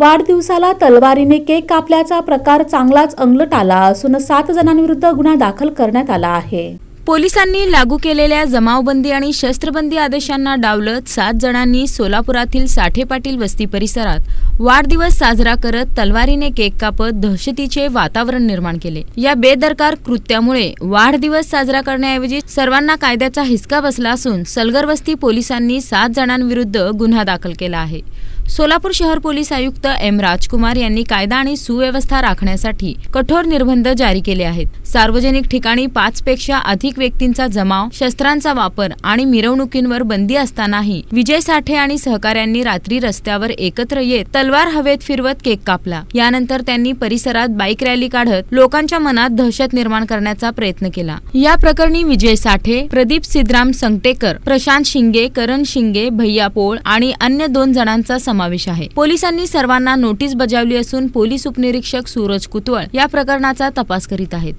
वाढदिवसाला तलवारीने केक कापल्याचा प्रकार चांगलाच अंगलट आला असून सात जणांविरुद्ध गुन्हा दाखल करण्यात आला आहे. पोलिसांनी लागू केलेल्या जमावबंदी आणि शस्त्रबंदी आदेशांना डावलत सात जणांनी सोलापुरातील साठे पाटील वस्ती परिसरात वाढदिवस साजरा करत तलवारीने केक कापत दहशतीचे वातावरण निर्माण केले. या बेदरकार कृत्यामुळे वाढदिवस साजरा करण्याऐवजी सर्वांना कायद्याचा हिसका बसला असून सलगर वस्ती पोलिसांनी सात जणांविरुद्ध गुन्हा दाखल केला आहे. सोलापूर शहर पोलीस आयुक्त एम राजकुमार यांनी कायदा आणि सुव्यवस्था राखण्यासाठी कठोर निर्बंध जारी केले आहेत. सार्वजनिक ठिकाणी पाच पेक्षा अधिक व्यक्तींचा जमाव शस्त्रांचा वापर आणि मिरवणुकींवर बंदी असतानाही विजय साठे आणि सहकाऱ्यांनी रात्री रस्त्यावर एकत्र येत तलवार हवेत फिरवत केक कापला. यानंतर त्यांनी परिसरात बाईक रॅली काढत लोकांच्या मनात दहशत निर्माण करण्याचा प्रयत्न केला. या प्रकरणी विजय साठे प्रदीप सिद्धराम संगटेकर प्रशांत शिंगे करण शिंगे भैया पोळ आणि अन्य दोन जणांचा समावेश आहे. पोलिसांनी सर्वांना नोटीस बजावली असून पोलीस उपनिरीक्षक सूरज कुतवळ या प्रकरणाचा तपास करीत आहेत.